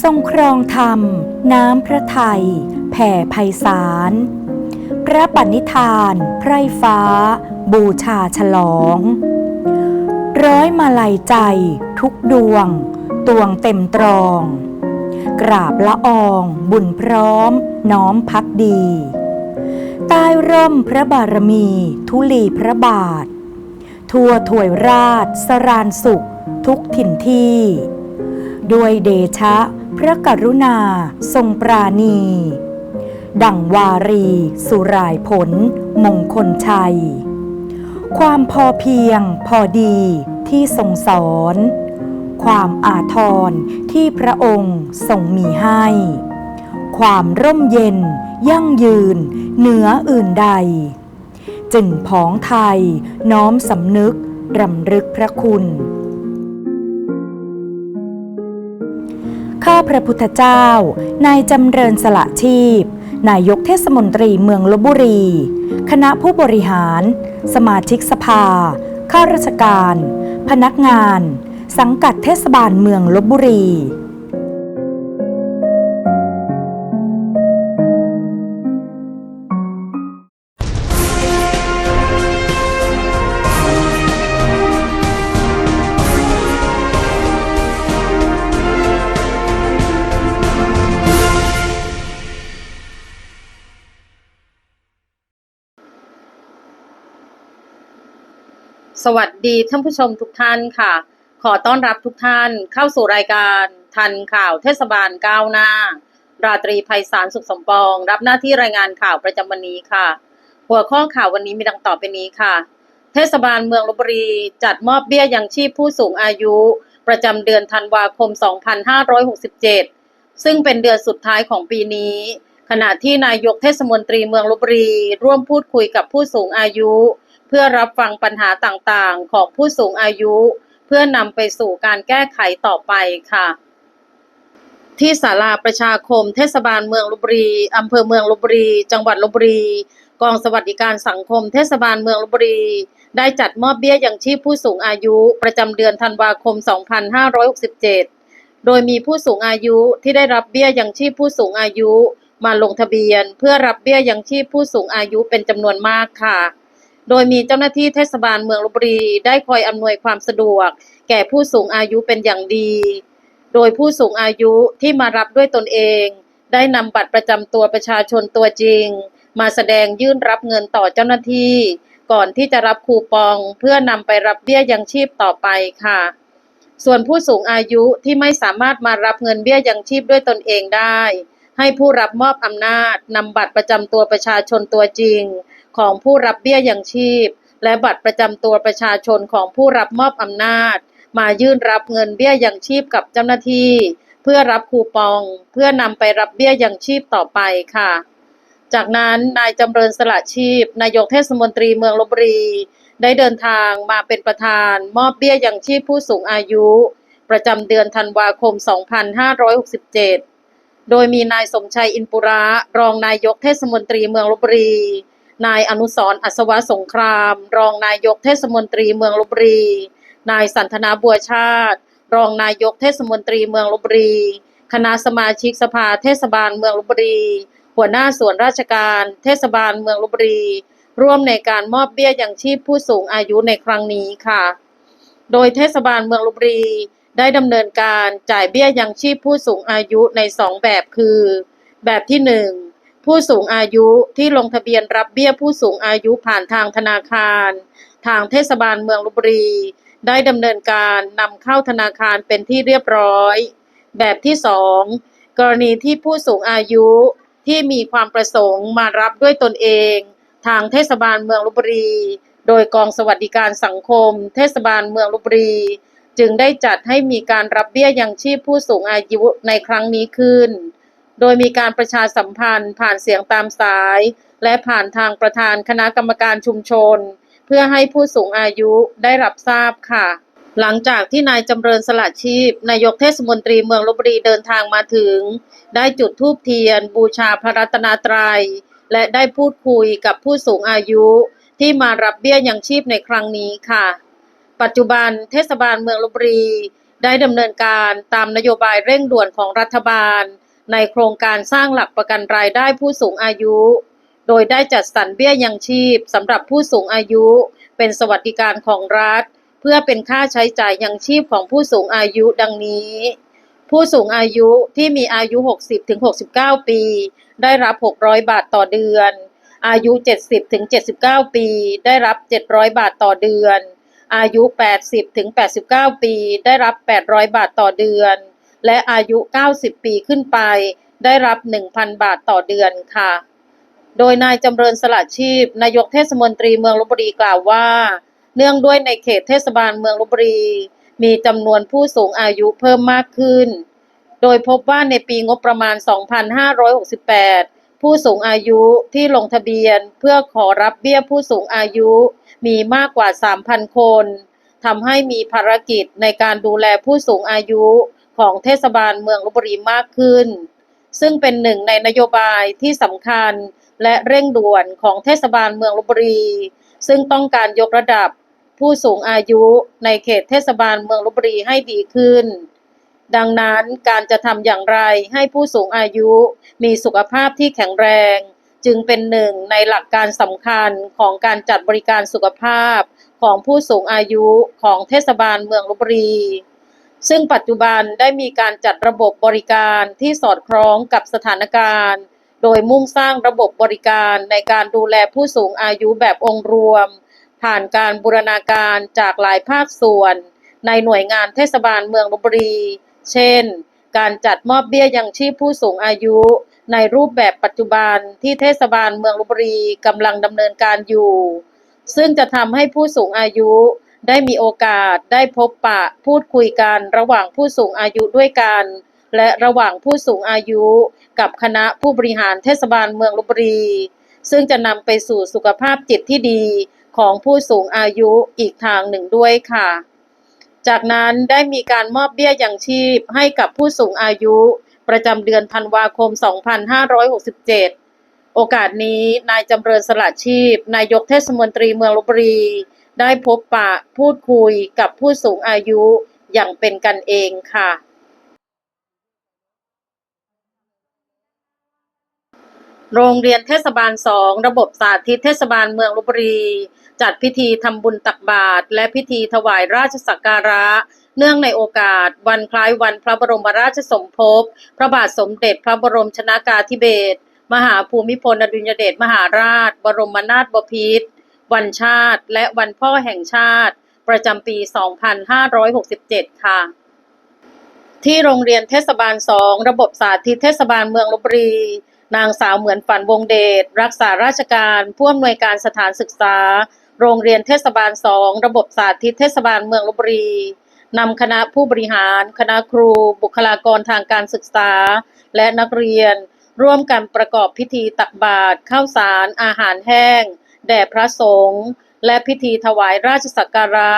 ทรงครองธรรม น้ำพระไทย แผ่ไพศาล พระปณิธาน ไพร่ฟ้า บูชาฉลอง ร้อยมาลัยใจ ทุกดวง ตวงเต็มตรอง กราบละอองบุญพร้อม น้อมพักดี ใต้ร่มพระบารมี ทุลีพระบาท ทั่วถวยราช สรานสุข ทุกถิ่นที่ด้วยเดชะ พระกรุณา ทรงปราณี ดั่งวารี สุรายผล มงคลชัย ความพอเพียงพอดีที่ทรงสอน ความอาทรที่พระองค์ทรงมีให้ ความร่มเย็น ยั่งยืน เหนืออื่นใด จึงผองไทยน้อมสำนึกรำลึกพระคุณ ข้าพระพุทธเจ้า นายจำเริญสละชีพ นายกเทศมนตรีเมืองลบบุรี คณะผู้บริหาร สมาชิกสภา ข้าราชการ พนักงาน สังกัดเทศบาลเมืองลบบุรี สวัสดีท่านผู้ชมทุกท่านค่ะ ขอต้อนรับทุกท่านเข้าสู่รายการทันข่าวเทศบาลก้าวหน้า ราตรีไพศาลสุขสมปอง รับหน้าที่รายงานข่าวประจำวันนี้ค่ะ หัวข้อข่าววันนี้มีดังต่อไปนี้ค่ะ เทศบาลเมืองลบบุรีจัดมอบเบี้ยยังชีพผู้สูงอายุ ประจำเดือนธันวาคม 2567 ซึ่งเป็นเดือนสุดท้ายของปีนี้ ขณะที่นายกเทศมนตรีเมืองลบบุรี ร่วมพูดคุยกับผู้สูงอายุ พื่อรับฟังปัญหาต่างๆ ของผู้สูงอายุ เพื่อนำไปสู่การแก้ไขต่อไปค่ะ ที่ศาลาประชาคม เทศบาลเมืองลบบุรีอำเภอเมืองลบบุรี จังหวัดลบบุรี กองสวัสดิการสังคม เทศบาลเมืองลบบุรี ได้จัดมอบเบี้ยยังชีพผู้สูงอายุประจำเดือนธันวาคม 2567 โดยมีผู้สูงอายุที่ได้รับเบี้ยยังชีพผู้สูงอายุมาลงทะเบียน เพื่อรับเบี้ยยังชีพผู้สูงอายุเป็นจำนวนมากค่ะ โดยมีเจ้าหน้าที่เทศบาลเมืองลบบุรีได้คอยอำนวยความสะดวก แก่ผู้สูงอายุเป็นอย่างดี โดยผู้สูงอายุที่มารับด้วยตนเอง ได้นำบัตรประจำตัวประชาชนตัวจริง มาแสดงยื่นรับเงินต่อเจ้าหน้าที่ ก่อนที่จะรับคูปองเพื่อนำไปรับเบี้ยยังชีพต่อไปค่ะ ส่วนผู้สูงอายุที่ไม่สามารถมารับเงินเบี้ยยังชีพด้วยตนเองได้ ให้ผู้รับมอบอำนาจนำบัตรประจำตัวประชาชนตัวจริง ของผู้รับเบี้ยยังชีพ และบัตรประจำตัวประชาชนของผู้รับมอบอำนาจ มายื่นรับเงินเบี้ยยังชีพกับเจ้าหน้าที่ เพื่อรับคูปอง เพื่อนำไปรับเบี้ยยังชีพต่อไปค่ะ จากนั้นนายจำเริญสละชีพ นายกเทศมนตรีเมืองลบบุรี ได้เดินทางมาเป็นประธาน มอบเบี้ยยังชีพผู้สูงอายุ ประจำเดือนธันวาคม 2567โดยมีนายสมชัยอินปุระ รองนายกเทศมนตรีเมืองลบบุรี นายอนุสรอัศวะสงคราม รองนายกเทศมนตรีเมืองลบบุรี นายสันทนาบัวชาติ รองนายกเทศมนตรีเมืองลบบุรี คณะสมาชิกสภาเทศบาลเมืองลบบุรี หัวหน้าส่วนราชการ เทศบาลเมืองลบบุรี ร่วมในการมอบเบี้ยยังชีพผู้สูงอายุในครั้งนี้ค่ะ โดยเทศบาลเมืองลบบุรีได้ดำเนินการจ่ายเบี้ยยังชีพผู้สูงอายุในสองแบบคือ แบบที่หนึ่ง ผู้สูงอายุที่ลงทะเบียนรับเบี้ยผู้สูงอายุผ่านทางธนาคาร ทางเทศบาลเมืองลบบุรี ได้ดำเนินการนำเข้าธนาคารเป็นที่เรียบร้อย แบบที่สองกรณีที่ผู้สูงอายุที่มีความประสงค์มารับด้วยตนเอง ทางเทศบาลเมืองลบบุรี โดยกองสวัสดิการสังคม เทศบาลเมืองลบบุรี จึงได้จัดให้มีการรับเบี้ยยังชีพผู้สูงอายุในครั้งนี้ขึ้น โดยมีการประชาสัมพันธ์ ผ่านเสียงตามสาย และผ่านทางประธานคณะกรรมการชุมชน เพื่อให้ผู้สูงอายุได้รับทราบค่ะ หลังจากที่นายจำเริญสละชีพ นายกเทศมนตรีเมืองลบบุรีเดินทางมาถึง ได้จุดธูปเทียน บูชาพระรัตนตรัย และได้พูดคุยกับผู้สูงอายุที่มารับเบี้ยยังชีพในครั้งนี้ค่ะ ปัจจุบันเทศบาลเมืองลบบุรีได้ดำเนินการตามนโยบายเร่งด่วนของรัฐบาล ในโครงการสร้างหลักประกันรายได้ผู้สูงอายุ โดยได้จัดสรรเบี้ยยังชีพสำหรับผู้สูงอายุ เป็นสวัสดิการของรัฐ เพื่อเป็นค่าใช้จ่ายยังชีพของผู้สูงอายุดังนี้ ผู้สูงอายุที่มีอายุ 60-69 ปี ได้รับ 600 บาทต่อเดือน อายุ 70-79 ปี ได้รับ 700 บาทต่อเดือน อายุ 80-89 ปี ได้รับ 800 บาทต่อเดือน และอายุ 90 ปีขึ้นไป ได้รับ 1,000 บาทต่อเดือนค่ะ โดยนายจำเริญสละชีพ นายกเทศมนตรีเมืองลบบุรีกล่าวว่า เนื่องด้วยในเขตเทศบาลเมืองลบบุรี มีจำนวนผู้สูงอายุเพิ่มมากขึ้น โดยพบว่าในปีงบประมาณ 2568 ผู้สูงอายุที่ลงทะเบียนเพื่อขอรับเบี้ยผู้สูงอายุมีมากกว่า 3,000 คนทำให้มีภารกิจในการดูแลผู้สูงอายุ ของเทศบาลเมืองลบบุรีมากขึ้น ซึ่งเป็นหนึ่งในนโยบายที่สำคัญและเร่งด่วนของเทศบาลเมืองลบบุรี ซึ่งต้องการยกระดับผู้สูงอายุในเขตเทศบาลเมืองลบบุรีให้ดีขึ้น ดังนั้นการจะทำอย่างไรให้ผู้สูงอายุมีสุขภาพที่แข็งแรง จึงเป็นหนึ่งในหลักการสำคัญของการจัดบริการสุขภาพของผู้สูงอายุของเทศบาลเมืองลบบุรี ซึ่งปัจจุบันได้มีการจัดระบบบริการที่สอดคล้องกับสถานการณ์ โดยมุ่งสร้างระบบบริการในการดูแลผู้สูงอายุแบบองค์รวม ผ่านการบูรณาการจากหลายภาคส่วน ในหน่วยงานเทศบาลเมืองลบบุรี เช่น การจัดมอบเบี้ยยังชีพผู้สูงอายุ ในรูปแบบปัจจุบันที่เทศบาลเมืองลบบุรีกำลังดำเนินการอยู่ ซึ่งจะทำให้ผู้สูงอายุ ได้มีโอกาสได้พบปะพูดคุยกันระหว่างผู้สูงอายุด้วยกัน และระหว่างผู้สูงอายุกับคณะผู้บริหารเทศบาลเมืองลบบุรี ซึ่งจะนำไปสู่สุขภาพจิตที่ดีของผู้สูงอายุอีกทางหนึ่งด้วยค่ะ จากนั้นได้มีการมอบเบี้ยยังชีพให้กับผู้สูงอายุประจำเดือนธันวาคม 2567 โอกาสนี้นายจำเริญสละชีพ นายกเทศมนตรีเมืองลบบุรี ได้พบปะพูดคุยกับผู้สูงอายุอย่างเป็นกันเองค่ะ โรงเรียนเทศบาล2ระบบสาธิตเทศบาลเมืองลบบุรี จัดพิธีทำบุญตักบาตรและพิธีถวายราชสักการะ เนื่องในโอกาส วันคล้ายวันพระบรมราชสมภพ พระบาทสมเด็จพระบรมชนากาธิเบศรมหาภูมิพลอดุลยเดชมหาราช บรมนาถบพิตร วันชาติ และวันพ่อแห่งชาติ ประจำปี 2567 ค่ะ ที่โรงเรียนเทศบาล 2 ระบบสาธิตเทศบาลเมืองลบบุรี นางสาวเหมือนฝันวงเดช รักษาราชการผู้อำนวยการสถานศึกษา โรงเรียนเทศบาล 2 ระบบสาธิตเทศบาลเมืองลบบุรีนำคณะผู้บริหาร คณะครู บุคลากรทางการศึกษา และนักเรียน ร่วมกันประกอบพิธีตักบาตรข้าวสาร อาหารแห้ง แด่พระสงฆ์และพิธีถวายราชสักการะ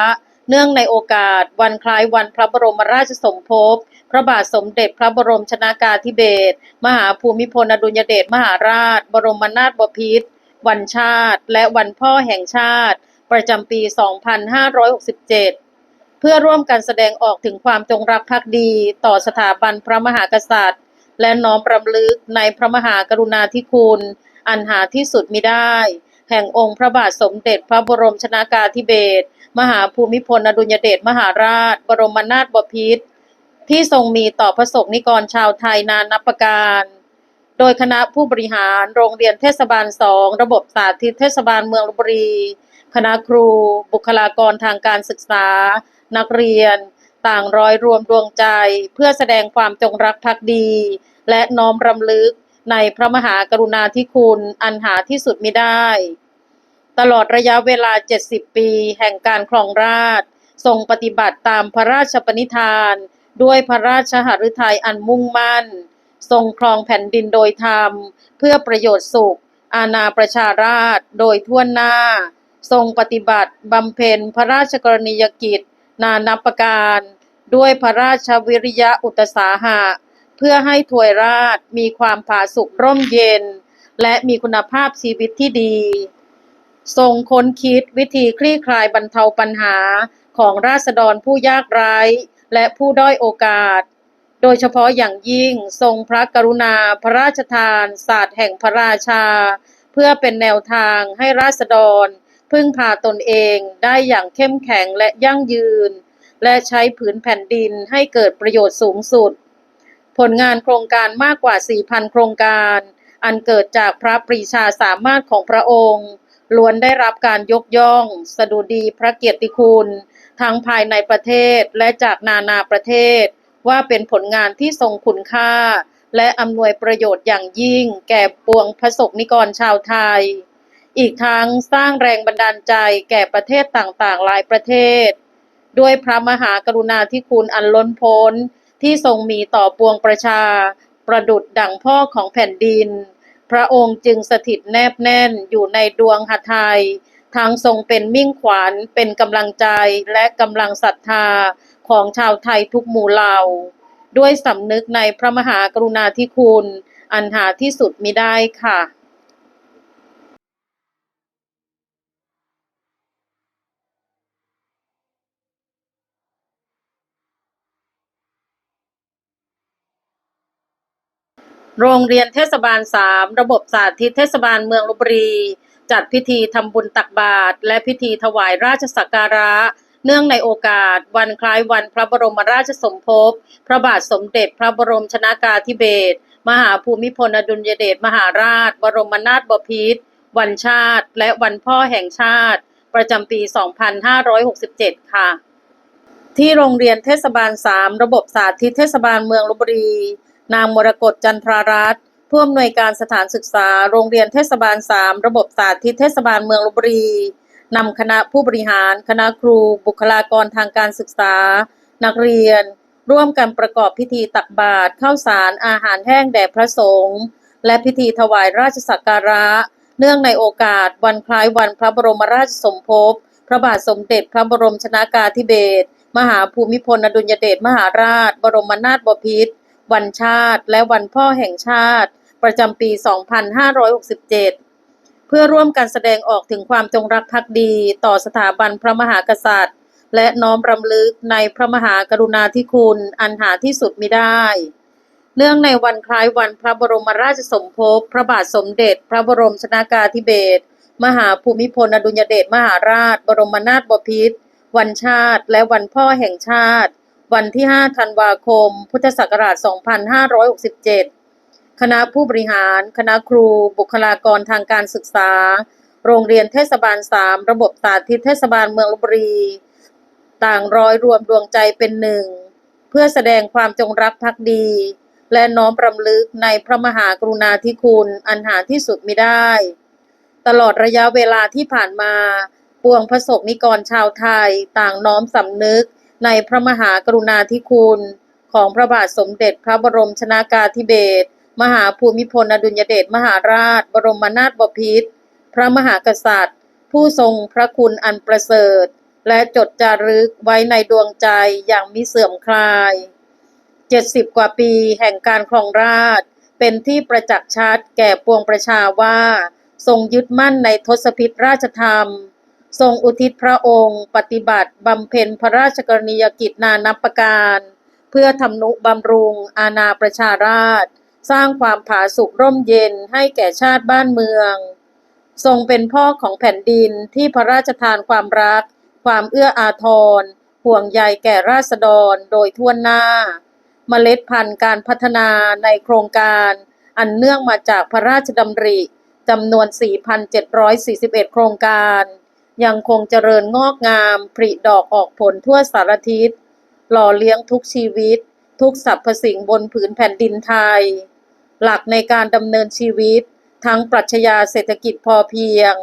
เนื่องในโอกาสวันคล้ายวันพระบรมราชสมภพ พระบาทสมเด็จพระบรมชนากาธิเบศรมหาภูมิพลอดุลยเดชมหาราช บรมนาถบพิตรวันชาติ และวันพ่อแห่งชาติ ประจำปี 2567 เพื่อร่วมกันแสดงออกถึงความจงรักภักดีต่อสถาบันพระมหากษัตริย์ และน้อมรำลึกในพระมหากรุณาธิคุณ อันหาที่สุดมิได้ แห่งองค์พระบาทสมเด็จพระบรมชนากาธิเบศรมหาภูมิพลอดุลยเดชมหาราช บรมนาถบพิตรที่ทรงมีต่อพระสงฆ์นิกรชาวไทยนานนับประการ โดยคณะผู้บริหารโรงเรียนเทศบาล2ระบบสาธิตเทศบาลเมืองลบบุรี คณะครู บุคลากรทางการศึกษา นักเรียน ต่างร้อยรวมดวงใจ เพื่อแสดงความจงรักภักดี และน้อมรำลึก ในพระมหากรุณาธิคุณอันหาที่สุดไมิได้ ตลอดระยะเวลา 70 ปี แห่งการครองราชทรงปฏิบัติตามพระราชปณิธาน ด้วยพระราชหฤทัยอันมุ่งมั่น ทรงครองแผ่นดินโดยธรรม เพื่อประโยชน์สุข อาณาประชาราชโดยทั่วหน้า ทรงปฏิบัติบำเพ็ญพระราชกรณียกิจ นานับประการ ด้วยพระราชวิริยะอุตสาหะ เพื่อให้ถวยราชมีความผาสุกร่มเย็น และมีคุณภาพชีวิตที่ดี ทรงค้นคิดวิธีคลี่คลายบรรเทาปัญหาของราษฎรผู้ยากไร้และผู้ด้อยโอกาส โดยเฉพาะอย่างยิ่งทรงพระกรุณาพระราชทาน ศาสตร์แห่งพระราชา เพื่อเป็นแนวทางให้ราษฎร พึ่งพาตนเองได้อย่างเข้มแข็งและยั่งยืน และใช้ผืนแผ่นดินให้เกิดประโยชน์สูงสุด ผลงานโครงการมากกว่า 4,000 โครงการ อันเกิดจากพระปรีชาสามารถของพระองค์ล้วนได้รับการยกย่อง สดุดีพระเกียรติคุณ ทั้งภายในประเทศและจากนานาประเทศ ว่าเป็นผลงานที่ทรงคุณค่า และอำนวยประโยชน์อย่างยิ่ง แก่ปวงพระสกนิกรชาวไทย อีกทั้งสร้างแรงบันดาลใจแก่ประเทศต่างๆ หลายประเทศ ด้วยพระมหากรุณาธิคุณอันล้นพ้น ที่ทรงมีต่อปวงประชา ประดุดดั่งพ่อของแผ่นดิน พระองค์จึงสถิตแนบแน่นอยู่ในดวงหัตถ์ไทยทั้งทรงเป็นมิ่งขวัญเป็นกำลังใจและกำลังศรัทธาของชาวไทยทุกหมู่เหล่า ด้วยสำนึกในพระมหากรุณาธิคุณ อันหาที่สุดมิได้ค่ะ โรงเรียนเทศบาล3ระบบสาธิตเทศบาลเมืองลบบุรี จัดพิธีทำบุญตักบาตรและพิธีถวายราชสักการะ เนื่องในโอกาส วันคล้ายวันพระบรมราชสมภพ พระบาทสมเด็จพระบรมชนากาธิเบศรมหาภูมิพลอดุลยเดชมหาราช บรมนาถบพิตรวันชาติ และวันพ่อแห่งชาติ ประจำปี 2567 ค่ะ ที่โรงเรียนเทศบาล 3 ระบบสาธิตเทศบาลเมืองลบบุรี นางมรกตจันทรารัตน์ผู้อำนวยการสถานศึกษา โรงเรียนเทศบาล 3 ระบบสาธิตเทศบาลเมืองลบบุรีนำคณะผู้บริหาร คณะครู บุคลากรทางการศึกษา นักเรียน ร่วมกันประกอบพิธีตักบาตรข้าวสารอาหารแห้งแด่พระสงฆ์และพิธีถวายราชสักการะ เนื่องในโอกาสวันคล้ายวันพระบรมราชสมภพพระบาทสมเด็จพระบรมชนากาธิเบศรมหาภูมิพลอดุลยเดชมหาราช บรมนาถบพิตร วันชาติ และวันพ่อแห่งชาติ ประจำปี 2567 เพื่อร่วมกันแสดงออกถึงความจงรักภักดี ต่อสถาบันพระมหากษัตริย์ และน้อมรำลึกในพระมหากรุณาธิคุณ อันหาที่สุดมิได้ เนื่องในวันคล้ายวันพระบรมราชสมภพ พระบาทสมเด็จ พระบรมชนากาธิเบศร มหาภูมิพลอดุลยเดชมหาราช บรมนาถบพิตรวันชาติ และวันพ่อแห่งชาติ วันที่ 5 ธันวาคม พุทธศักราช 2567 คณะผู้บริหาร คณะครู บุคลากรทางการศึกษา โรงเรียนเทศบาล 3 ระบบสาธิตเทศบาลเมืองลบบุรี ต่างร้อยรวมดวงใจเป็นหนึ่ง เพื่อแสดงความจงรักภักดี และน้อมรำลึกในพระมหากรุณาธิคุณอันหาที่สุดมิได้ ตลอดระยะเวลาที่ผ่านมา ปวงพระสกนิกรชาวไทย ต่างน้อมสำนึก ในพระมหากรุณาธิคุณของพระบาทสมเด็จพระบรมชนากาธิเบศรมหาภูมิพลอดุลยเดชมหาราช บรมนาถบพิตรพระมหากษัตริย์ ผู้ทรงพระคุณอันประเสริฐ และจดจารึกไว้ในดวงใจอย่างมิเสื่อมคลาย 70 กว่าปีแห่งการครองราช เป็นที่ประจักษ์ชัดแก่ปวงประชาว่า ทรงยึดมั่นในทศพิธราชธรรม ทรงอุทิศพระองค์ ปฏิบัติบำเพ็ญพระราชกรณียกิจนานับประการ เพื่อทำนุบำรุง อาณาประชาราช สร้างความผาสุกร่มเย็นให้แก่ชาติบ้านเมือง ทรงเป็นพ่อของแผ่นดินที่พระราชทานความรัก ความเอื้ออาทร ห่วงใยแก่ราษฎรโดยทั่วหน้า เมล็ดพันธุ์การพัฒนาในโครงการ อันเนื่องมาจากพระราชดำริจำนวน 4,741 โครงการ ยังคงเจริญงอกงามผริดอกออกผลทั่วสารทิศ หล่อเลี้ยงทุกชีวิต ทุกสรรพสิ่งบนผืนแผ่นดินไทย หลักในการดำเนินชีวิต ทั้งปรัชญาเศรษฐกิจพอเพียง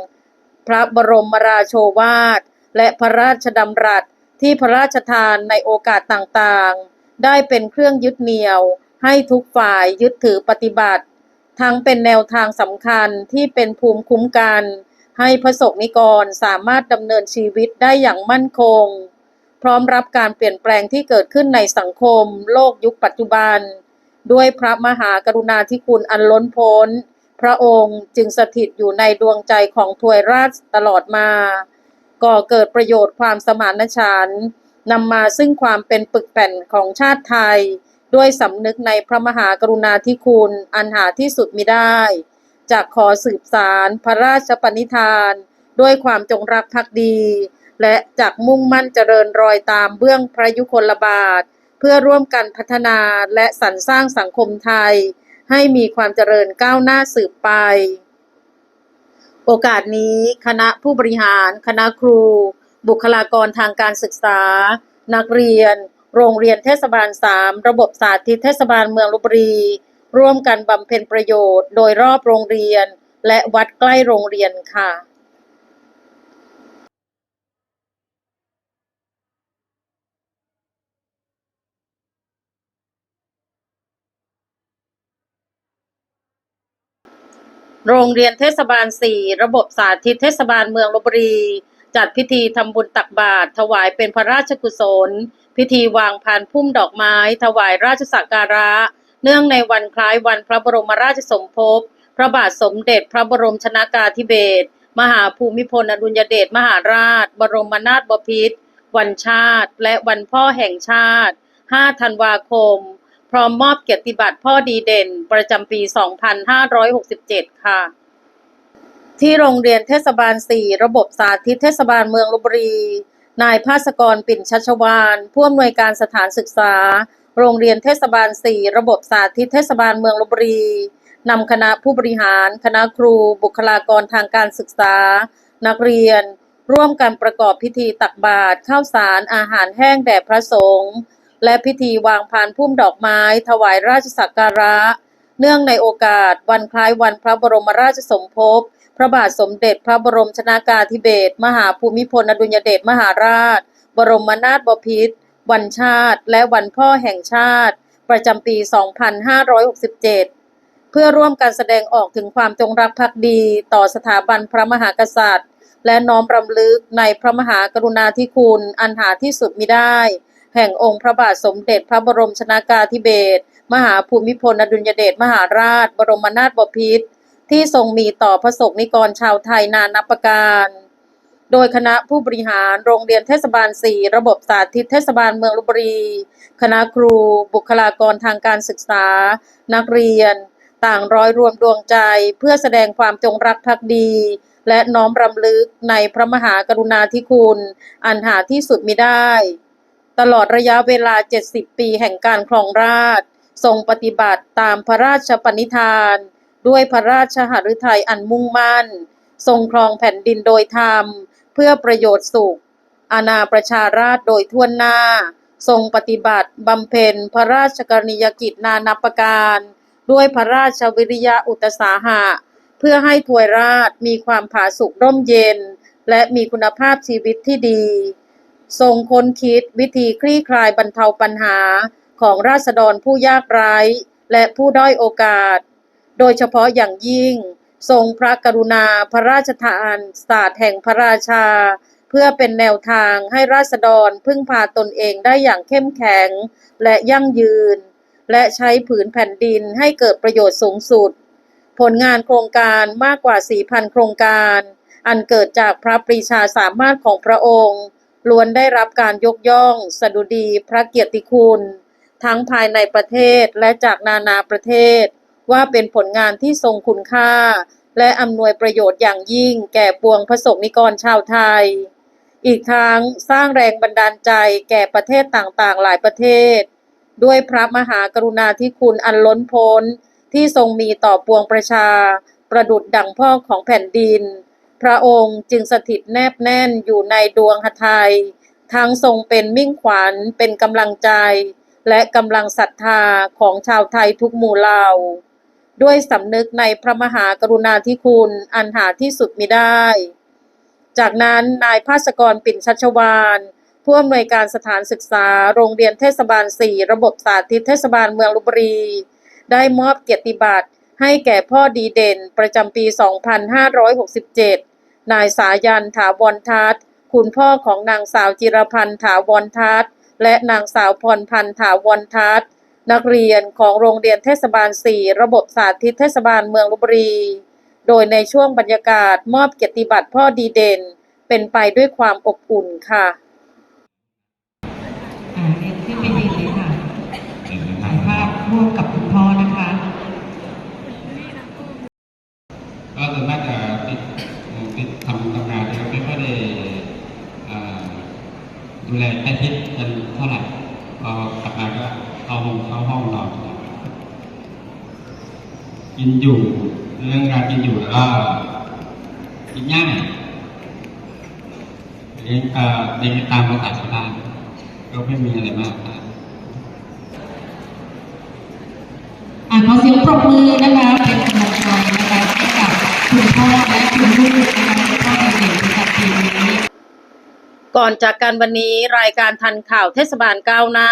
พระบรมราโชวาท และพระราชดำรัสที่พระราชทานในโอกาสต่างๆ ได้เป็นเครื่องยึดเหนี่ยว ให้ทุกฝ่ายยึดถือปฏิบัติ ทั้งเป็นแนวทางสำคัญที่เป็นภูมิคุ้มกัน ให้พระสงฆ์นิกรสามารถดำเนินชีวิตได้อย่างมั่นคง พร้อมรับการเปลี่ยนแปลงที่เกิดขึ้นในสังคม โลกยุคปัจจุบัน ด้วยพระมหากรุณาธิคุณอันล้นพ้น พระองค์จึงสถิตอยู่ในดวงใจของทวยราชตลอดมา ก่อเกิดประโยชน์ความสมานฉันท์นำมาซึ่งความเป็นปึกแผ่นของชาติไทย ด้วยสำนึกในพระมหากรุณาธิคุณอันหาที่สุดมิได้ จากขอสืบสารพระราชปณิธาน ด้วยความจงรักภักดี และจากมุ่งมั่นเจริญรอยตามเบื้องพระยุคลบาท เพื่อร่วมกันพัฒนาและสรรสร้างสังคมไทย ให้มีความเจริญก้าวหน้าสืบไป โอกาสนี้คณะผู้บริหาร คณะครู บุคลากรทางการศึกษา นักเรียน โรงเรียนเทศบาล 3 ระบบสาธิตเทศบาลเมืองลบบุรี ร่วมกันบำเพ็ญประโยชน์ โดยรอบโรงเรียน และวัดใกล้โรงเรียนค่ะ โรงเรียนเทศบาล 4 ระบบสาธิตเทศบาลเมืองลบบุรี จัดพิธีทำบุญตักบาตรถวายเป็นพระราชกุศล พิธีวางพานพุ่มดอกไม้ ถวายราชสักการะ เนื่องในวันคล้ายวันพระบรมราชสมภพ พระบาทสมเด็จพระบรมชนากาธิเบศร มหาภูมิพลอดุลยเดชมหาราช บรมนาถบพิตร วันชาติ และวันพ่อแห่งชาติ 5 ธันวาคม พร้อมมอบเกียรติบัตรพ่อดีเด่น ประจำปี 2567 ค่ะ ที่โรงเรียนเทศบาล 4 ระบบสาธิตเทศบาลเมืองลบบุรี นายภาสกรปิ่นชัชวานผู้อำนวยการสถานศึกษา โรงเรียนเทศบาล 4 ระบบสาธิตเทศบาลเมืองลบบุรีนำคณะผู้บริหาร คณะครู บุคลากรทางการศึกษา นักเรียน ร่วมกันประกอบพิธีตักบาตรข้าวสารอาหารแห้งแด่พระสงฆ์และพิธีวางพานพุ่มดอกไม้ ถวายราชสักการะ เนื่องในโอกาสวันคล้ายวันพระบรมราชสมภพ พระบาทสมเด็จพระบรมชนากาธิเบศรมหาภูมิพลอดุลยเดชมหาราช บรมนาถบพิตร วันชาติ และวันพ่อแห่งชาติ ประจำปี 2567 เพื่อร่วมกันแสดงออกถึงความจงรักภักดีต่อสถาบันพระมหากษัตริย์ และน้อมรำลึกในพระมหากรุณาธิคุณอันหาที่สุดมิได้ แห่งองค์พระบาทสมเด็จพระบรมชนากาธิเบศรมหาภูมิพลอดุลยเดชมหาราช บรมนาถบพิตรที่ทรงมีต่อพระสงฆ์นิกรชาวไทยนานับประการ โดยคณะผู้บริหารโรงเรียนเทศบาล 4 ระบบสาธิตเทศบาลเมืองลบบุรี คณะครู บุคลากรทางการศึกษา นักเรียน ต่างร้อยรวมดวงใจเพื่อแสดงความจงรักภักดี และน้อมรำลึกในพระมหากรุณาธิคุณ อันหาที่สุดมิได้ ตลอดระยะเวลา 70 ปีแห่งการครองราชทรงปฏิบัติตามพระราชปณิธาน ด้วยพระราชหฤทัยอันมุ่งมั่น ทรงครองแผ่นดินโดยธรรม เพื่อประโยชน์สุข อาณาประชาราษฎร์โดยทั่วหน้า ทรงปฏิบัติบำเพ็ญพระราชกรณียกิจนานับประการ ด้วยพระราชวิริยะอุตสาหะ เพื่อให้ถวยราชมีความผาสุกร่มเย็น และมีคุณภาพชีวิตที่ดี ทรงค้นคิดวิธีคลี่คลายบรรเทาปัญหาของราษฎรผู้ยากไร้ และผู้ด้อยโอกาส โดยเฉพาะอย่างยิ่ง ทรงพระกรุณาพระราชทานศาสตร์แห่งพระราชา เพื่อเป็นแนวทางให้ราษฎรพึ่งพาตนเองได้อย่างเข้มแข็งและยั่งยืน และใช้ผืนแผ่นดินให้เกิดประโยชน์สูงสุด ผลงานโครงการมากกว่า 4,000 โครงการ อันเกิดจากพระปรีชาสามารถของพระองค์ล้วนได้รับการยกย่อง สดุดีพระเกียรติคุณ ทั้งภายในประเทศและจากนานาประเทศ ว่าเป็นผลงานที่ทรงคุณค่า และอำนวยประโยชน์อย่างยิ่งแก่ปวงพระสงฆ์นิกรชาวไทย อีกทั้งสร้างแรงบันดาลใจแก่ประเทศต่างๆ หลายประเทศ ด้วยพระมหากรุณาธิคุณอันล้นพ้น ที่ทรงมีต่อปวงประชา ประดุดดั่งพ่อของแผ่นดิน พระองค์จึงสถิตแนบแน่นอยู่ในดวงหทัยทั้งทรงเป็นมิ่งขวัญเป็นกำลังใจ และกำลังศรัทธาของชาวไทยทุกหมู่เหล่า ด้วยสำนึกในพระมหากรุณาธิคุณ อันหาที่สุดมิได้ จากนั้นนายภาสกรปิ่นชัชวานผู้อำนวยการสถานศึกษาโรงเรียนเทศบาล 4 ระบบสาธิตเทศบาลเมืองลบบุรี ได้มอบเกียรติบัตรให้แก่พ่อดีเด่นประจำปี 2567 นายสายันถาวรทัศน์คุณพ่อของนางสาวจิรพันธ์ถาวรทัศน์และนางสาวพรพันธ์ถาวรทัศน์ นักเรียนของโรงเรียนเทศบาล 4 ระบบสาธิตเทศบาลเมืองลบบุรี โดยในช่วงบรรยากาศมอบเกียรติบัตรพ่อดีเด่น เป็นไปด้วยความอบอุ่นค่ะเรียนขึ้นไปยืนเลยค่ะเห็นไหมคถ่ารับยภาพร่วมกับคุณพ่อนะคะก็ส่วนมากจะติดติดทำทำงานนะครับไม่ค่อยได้อ่าดูแลใกล้ชิดกันเท่าไหร่พอกลับมาก็ เข้าห้องเข้าห้องนอนกินอยู่เรื่องการกินอยู่แล้วก็กินง่ายเลี้ยงเอ่อเลี้ยงตามภาษาชาวบ้านก็ไม่มีอะไรมากอ่าขอเสียงปรบมือนะคะเป็นกำลังใจนะคะให้กับคุณพ่อและคุณลูกนะคะคุณพ่อเด็กๆประจำปีนี้ก่อนจากกันวันนี้รายการทันข่าวเทศบาลก้าวหน้า